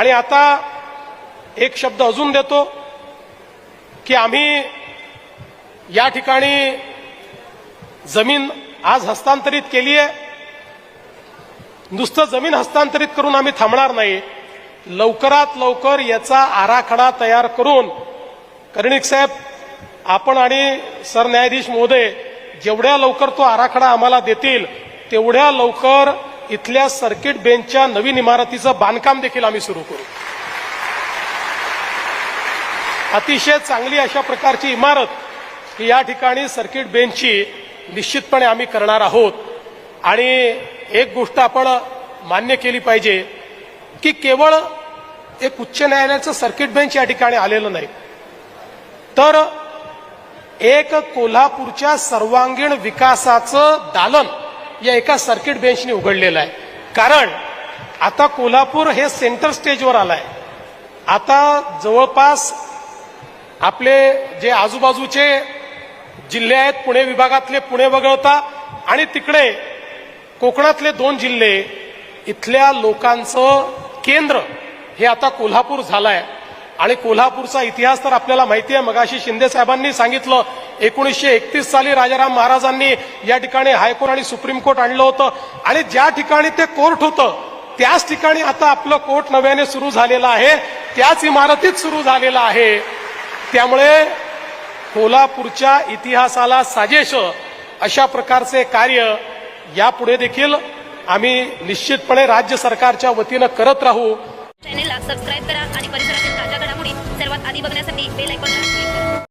आणि आता एक शब्द अजून देतो की आम्ही या ठिकाणी जमीन आज हस्तांतरित केली आहे. नुसतं जमीन हस्तांतरित करून आम्ही थांबणार नाही. लवकरात लवकर याचा आराखडा तयार करून कर्णिक साहेब आपण आणि सरन्यायाधीश महोदय जेवढ्या लवकर तो आराखडा आम्हाला देतील तेवढ्या लवकर इथल्या सर्किट बेंचच्या नवीन इमारतीचं बांधकाम देखील आम्ही सुरू करू. अतिशय चांगली अशा प्रकारची इमारत ही या ठिकाणी सर्किट बेंचची निश्चितपणे आम्ही करणार आहोत. आणि एक गोष्ट आपण मान्य केली पाहिजे की केवळ एक उच्च न्यायालयाचं सर्किट बेंच या ठिकाणी आलेलं नाही तर एक कोल्हापूरच्या सर्वांगीण विकासाचं दालन या एका सर्किट बेंचने उघडलेलं आहे. कारण आता कोल्हापूर हे सेंटर स्टेजवर आलंय. आता जवळपास आपले जे आजूबाजूचे जिल्हे आहेत पुणे विभागातले पुणे वगळता आणि तिकडे कोकणातले दोन जिल्हे इथल्या लोकांचं केंद्र हे आता कोल्हापूर झालंय. आणि कोल्हापूरचा इतिहास तर आपल्याला माहिती आहे मगाशी शिंदे साहेबांनी सांगितलं एकोणीसशे एकतीस साली राजाराम महाराजांनी या ठिकाणी हायकोर्ट आणि सुप्रीम कोर्ट आणलं होतं. आणि ज्या ठिकाणी ते कोर्ट होतं त्याच ठिकाणी आता आपलं कोर्ट नव्याने सुरू झालेलं आहे. त्याच इमारतीत सुरू झालेलं आहे. त्यामुळे कोल्हापूरच्या इतिहासाला साजेश अशा प्रकारचे कार्य यापुढे देखील आम्ही निश्चितपणे राज्य सरकारच्या वतीनं करत राहू. चॅनेलला सबस्क्राईब करा आणि परिसरातील ताज्या घडामोडी सर्वात आधी बघण्यासाठी बेल आयकॉन